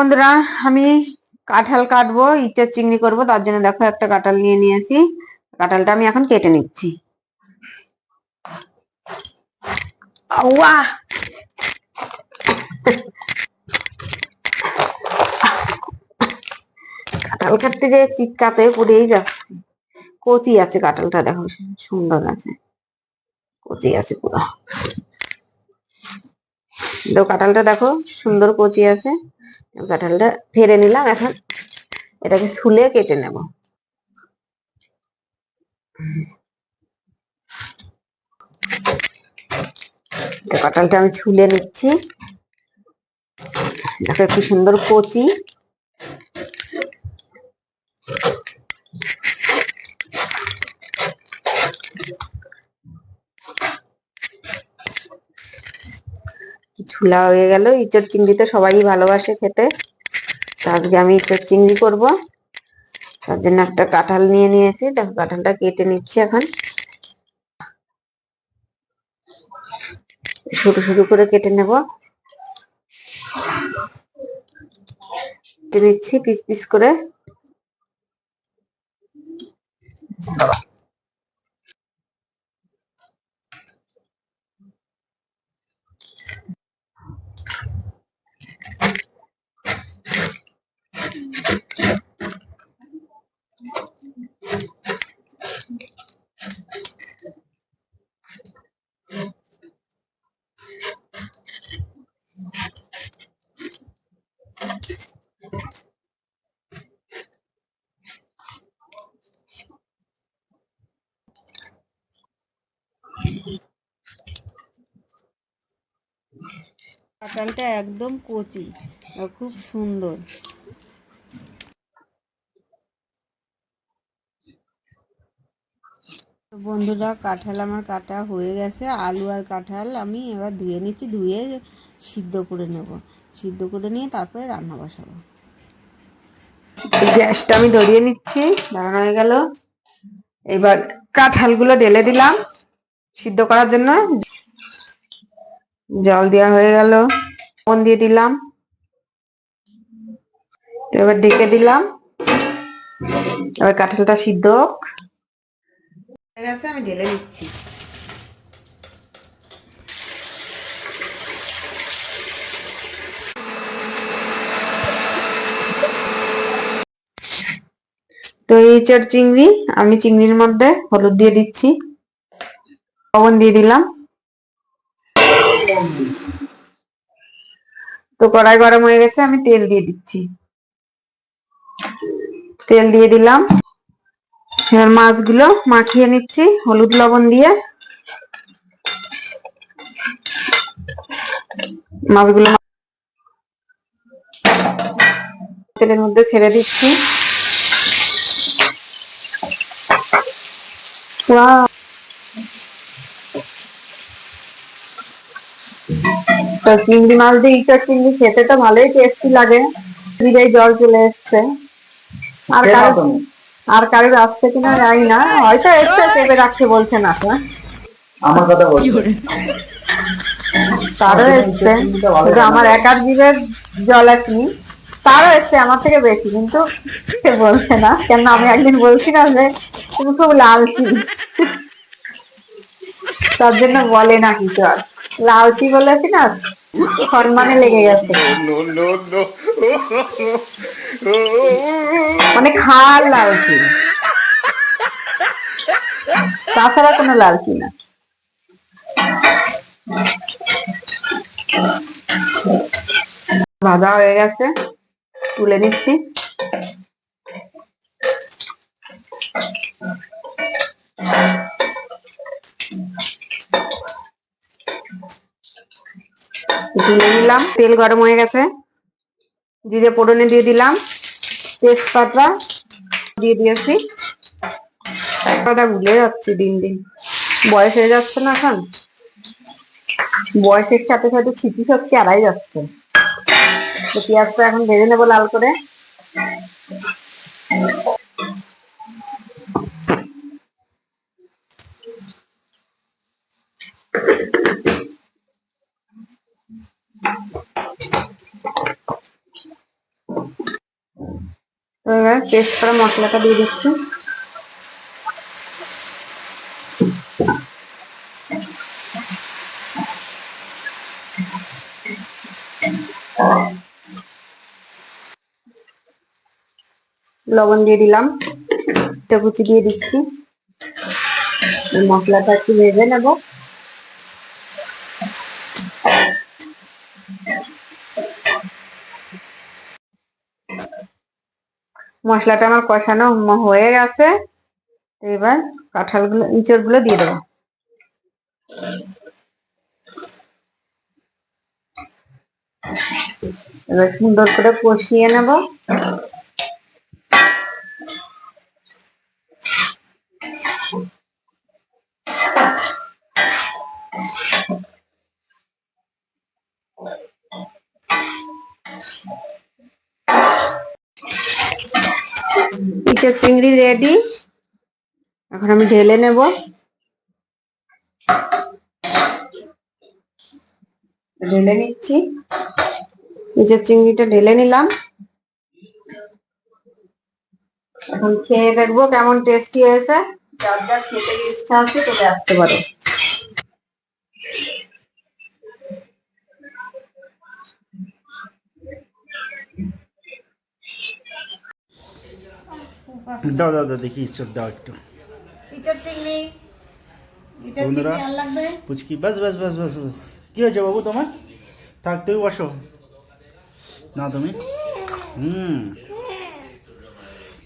বন্ধুরা, আমি কাঁঠাল কাটবো ইচ্ছের চিংড়ি করব, তার জন্য দেখো একটা কাঁঠাল নিয়ে নিয়ে আসি কাঁঠালটা আমি এখন কেটে নিচ্ছি! কাঁঠাল কাটতে যে চিৎকাতে পড়েই যাচ্ছে। কচি আছে কাঁঠালটা, দেখো সুন্দর আছে। কচি আছে পুরো। কাঁঠালটা দেখো সুন্দর কচি আছে। কাঁঠালটা ফেরে নিলাম, এখন এটাকে ছুলে কেটে নেব। কাঁঠালটা আমি ছুলে নিচ্ছি। দেখো কি সুন্দর কচি। ঝুলা হয়ে গেল। ইঁচড় চিংড়ি তো সবাই ভালোবাসে খেতে। আজকে আমি ইঁচড় চিংড়ি করব। তার জন্য একটা কাঁঠাল নিয়ে নিয়েছি। দেখো, কাঁঠালটা কেটে নিচ্ছি এখন। সরু সরু করে কেটে নেব। কেটে নিচ্ছি পিস পিস করে। কাঁঠালটা একদম কচি খুব সুন্দর। বন্ধুরা, কাঁঠাল আমার কাটা হয়ে গেছে। আলু আর কাঁঠাল আমি এবার ধুয়ে নিচ্ছি, ধুয়ে সিদ্ধ করে নেব। সিদ্ধ করে নিয়ে তারপরে রান্না বসাবো। গ্যাসটা আমি ধরিয়ে নিচ্ছি, দাঁড়ানো হয়ে গেল। এবার কাঁঠালগুলো ঢেলে দিলাম সিদ্ধ করার জন্য। জল দেওয়া হয়ে গেল। ফোন দিয়ে দিলাম। এবার ডেকে দিলাম। এবার কাঁঠালটা সিদ্ধ গেছে আমি ঢেলে নিচ্ছি তো এই চার চিংড়ি আমি চিংড়ির মধ্যে হলুদ দিয়ে দিচ্ছি। লবণ দিয়ে দিলাম। তো কড়াই গরম হয়ে গেছে, আমি তেল দিয়ে দিচ্ছি। তেল দিয়ে দিলাম। এবার মাছগুলো মাখিয়ে নিচ্ছি, হলুদ লবণ দিয়ে। মাছগুলো তেলের মধ্যে ছেড়ে দিচ্ছি। Wow. তো চিংড়ি মাছ দিয়ে ইঁচড় চিংড়ি খেতে তো ভালোই টেস্টি লাগে। হৃদয় জল চলে এসছে। আর কারও আর কারোর আসছে কিনা জানি না। হয়তো এসছে চেপে রাখতে বলছে না। আমার কথা বলছি? তারও এসছে। কিন্তু আমার একার জীবের জল আসনি তারও এসছে আমার থেকে বেশি কিন্তু সে বলছে না। কেন আমি একদিন বলছিলাম যে তুমি খুব লালচি তার জন্য বলে না কিছু আর। লালচি বলেছি না? সম্মানে লেগে গেছে. মানে খাল লালচি তাছাড়া কোনো লালচি না? ভাজা হয়ে গেছে তুলে নিচ্ছি। তুলে নিলাম। তেল গরম হয়ে গেছে। জিরে পোড়নে দিয়ে দিলাম। তেজপাতা দিয়ে দিয়েছি। কথা ভুলে যাচ্ছি দিন দিন। বয়স হয়ে যাচ্ছে না এখন। বয়সের সাথে সাথে স্মৃতি শক্তি হারাই যাচ্ছে। পেঁয়াজটা এখন ভেজে নেব লাল করে। এবার পেস্ট করা মশলাটা দিয়ে দিচ্ছি। লবণ দিয়ে দিলাম। কুচি দিয়ে দিচ্ছি। মশলাটা একটু ভেজে নেব। মশলাটা আমার কষানো হয়ে গেছে। এবার কাঁঠালগুলো ইঁচড়গুলো দিয়ে দেবো। এবার সুন্দর করে কষিয়ে নেব। চিংড়ি রেডি এখন আমি ঢেলে নেব। ঢেলে নিচ্ছি। নিজের চিংড়িটা ঢেলে নিলাম। এখন খেয়ে দেখব কেমন টেস্টি হয়েছে। যার যার খেতে ইচ্ছা আছে চলে আসতে পারো। দাও দাও দাও দেখি ইচ্ছর দাও একটু। বন্ধুরা। পুচকি বাস বাস বাস বাস বাস। কি হয়েছে বাবু তোমার? থাক তুমি বসো। না তুমি? হুম।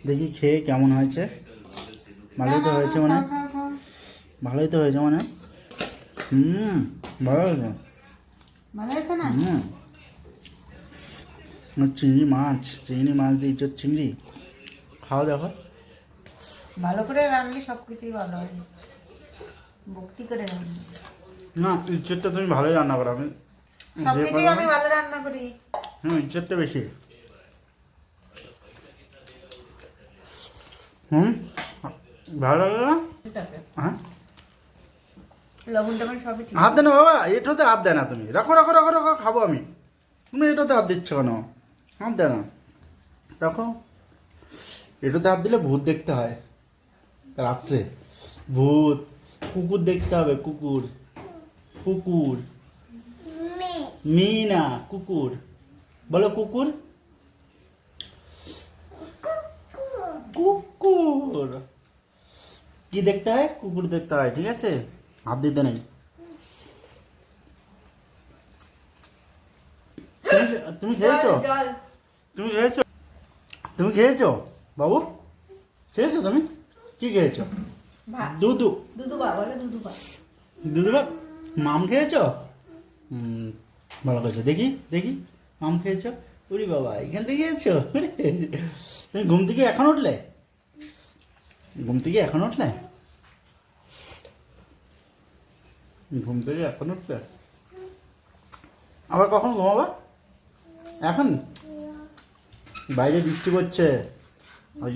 দেখি খেয়ে কেমন হয়েছে। ভালোই তো হয়েছে মানে। ভালোই তো হয়েছে মানে হুম ভালো হয়েছে। ভালো হয়েছে না? হুম। চিংড়ি মাছ চিংড়ি মাছ দিয়ে চিংড়ি। খাওয়া দেখো ভালো করে রান্নলে সব কিছুই ভালো হয়। ভক্তি করে রান্না না ইচ্ছরটা তুমি ভালোই রান্না করো। আমি সব যে কিছুই পারো। আমি ভালো রান্না করি। হুম ইজ্জতটা বেশি। হুম? ভালো লাগল না? ঠিক আছে। হ্যাঁ? লবণ টবণ সবই ঠিক। হাত দেয় না বাবা এটাতে হাত দেয় না তুমি। রাখো রাখো রাখো রাখো খাব আমি। তুমি এটাতে হাত দিচ্ছ কেন? হাত দেয় না। রাখো। এটাতে হাত দিলে ভূত দেখতে হয়। রাত্রে। ভূত। কুকুর দেখতে হবে কুকুর। কুকুর। মিনা কুকুর। বলো কুকুর। কুকুর। কি দেখতে হয়? কুকুর দেখতে হয় ঠিক আছে? হাত দিতে নেই। তুমি- তুমি খেয়েছো? তুমি খেয়েছো? তুমি খেয়েছো? বাবু খেয়েছো তুমি? কি খেয়েছো? দুধু। দুধু বা বলে দুধু বা দুধু ভাত? মাম খেয়েছো? ভালো করেছ দেখি দেখি মাম খেয়েছো? উরি বাবা এখান থেকে খেয়েছো? তুমি ঘুম থেকে এখন উঠলে? ঘুম থেকে এখন উঠলে? ঘুম থেকে এখন উঠলে? আবার কখন ঘুমাবা? এখন? বাইরে বৃষ্টি পড়ছে। ওই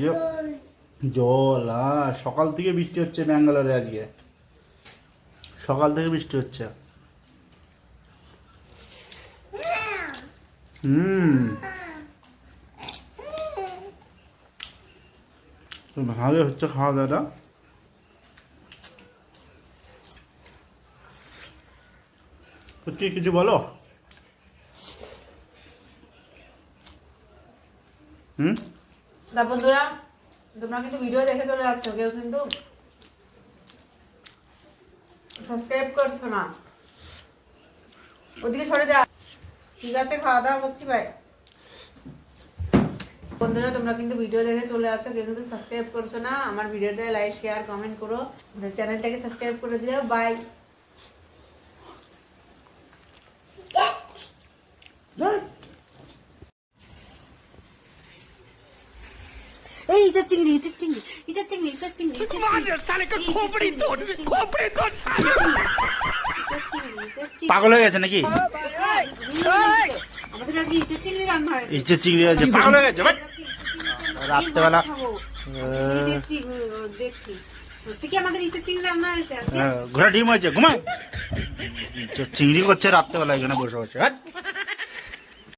জল, আর সকাল থেকে বৃষ্টি হচ্ছে ব্যাঙ্গালোরে আজকে। সকাল থেকে বৃষ্টি হচ্ছে। হুম। ভালো হচ্ছে খাওয়া দাওয়াটা। কি কিছু বলো? হুম? তা বন্ধুরা, তোমরা কিন্তু ভিডিও দেখে চলে যাচ্ছ, কেউ কিন্তু সাবস্ক্রাইব করছ না। ওদিকে সরে যা। ঠিক আছে খাওয়া দাওয়া করছি ভাই বন্ধুরা, তোমরা কিন্তু ভিডিও দেখে চলে যাচ্ছ, কেউ কিন্তু সাবস্ক্রাইব করছ না। আমার ভিডিওটা লাইক শেয়ার কমেন্ট করো। চ্যানেলটাকে সাবস্ক্রাইব করে দিও বাই এই ইজা চিংড়ি ইজা চিংড়ি ইজা চিংড়ি চিংড়ি পাগল হয়ে গেছে নাকি আমাদের আজকে ইজা চিংড়ি রান্না হয়েছে ইচ্ছে চিংড়ি আছে পাগল হয়ে গেছে ভাই রাত্রেবেলা দেখছি দেখছি সত্যি কি আমাদের চিংড়ি রান্না হয়েছে আজকে ঘোড়া ডিম হয়েছে ঘুমায় চিংড়ি করছে রাত্রেবেলা এখানে বসে বসে হ্যাঁ